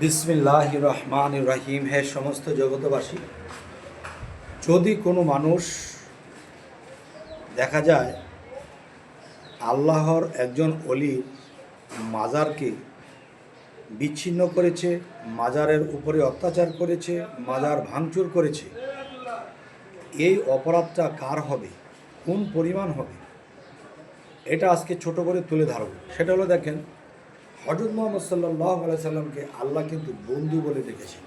বিসমিল্লাহ রহমান রাহিম, হে সমস্ত জগতবাসী যদি কোনো মানুষ দেখা যায় আল্লাহর একজন অলি মাজারকে বিচ্ছিন্ন করেছে, মাজারের উপরে অত্যাচার করেছে, মাজার ভাঙচুর করেছে, এই অপরাধটা কার হবে? কোন পরিমাণ হবে? এটা আজকে ছোট করে তুলে ধরব। সেটা হলো দেখেন হজরত মোহাম্মদ সাল্লাহ সাল্লামকে আল্লাহ কিন্তু বন্ধু বলে ডেকেছেন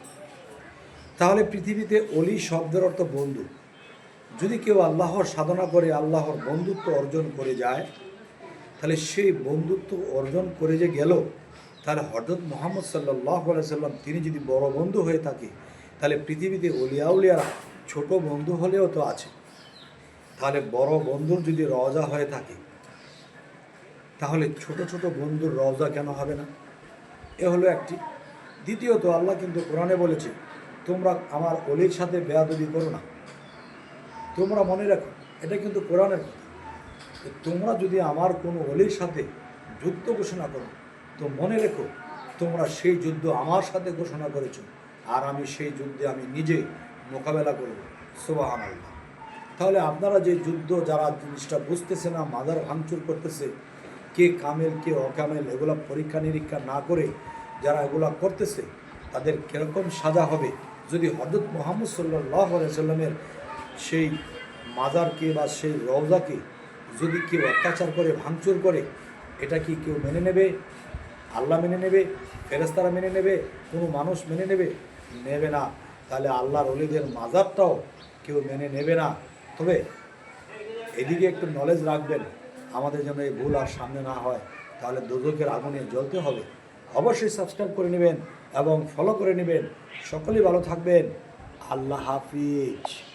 তাহলে পৃথিবীতে অলি শব্দের অর্থ বন্ধু। যদি কেউ আল্লাহর সাধনা করে, আল্লাহর বন্ধুত্ব অর্জন করে যায়, তাহলে সেই বন্ধুত্ব অর্জন করে যে গেল, তাহলে হজরত মোহাম্মদ সাল্লাহ সাল্লাম তিনি যদি বড় বন্ধু হয়ে থাকে, তাহলে পৃথিবীতে অলিয়াউলিয়ারা ছোট বন্ধু হলেও তো আছে। তাহলে বড় বন্ধুর যদি রজা হয়ে থাকে তাহলে ছোট ছোট বন্ধুর রওজা কেন হবে না? এ হলো একটি। দ্বিতীয়ত, আল্লাহ কিন্তু কোরআনে বলেছে, তোমরা আমার অলির সাথে বেয়াদবি করো না। তোমরা মনে রাখো, এটা কিন্তু কোরআনের কথা। তোমরা যদি আমার কোনো অলির সাথে যুদ্ধ ঘোষণা করো, তো মনে রেখো, তোমরা সেই যুদ্ধ আমার সাথে ঘোষণা করেছ, আর আমি সেই যুদ্ধে আমি নিজে মোকাবেলা করব। সোবাহান আল্লাহ তাহলে আপনারা যে যুদ্ধ, যারা জিনিসটা বুঝতেছে না মাদার ভাঙচুর করতেছে কে কামেল কে অকামেল এগুলো পরীক্ষা নিরীক্ষা না করে যারা এগুলা করতেছে, তাদের কীরকম সাজা হবে? যদি হজরত মোহাম্মদ সাল্লাহ সাল্লামের সেই মাজারকে বা সেই রওজাকে যদি কেউ অত্যাচার করে, ভাঙচুর করে, এটা কি কেউ মেনে নেবে? আল্লাহ মেনে নেবে? ফেরেস্তারা মেনে নেবে? কোনো মানুষ মেনে নেবে? নেবে না। তাহলে আল্লাহর অলিদের মাজারটাও কেউ মেনে নেবে না। তবে এদিকে একটু নলেজ রাখবেন। আমাদের যেন এই ভুল আর সামনে না হয়, তাহলে দোজকের আগুনে জ্বলতে হবে। অবশ্যই সাবস্ক্রাইব করে নেবেন এবং ফলো করে নেবেন। সকলেই ভালো থাকবেন। আল্লাহ হাফিজ।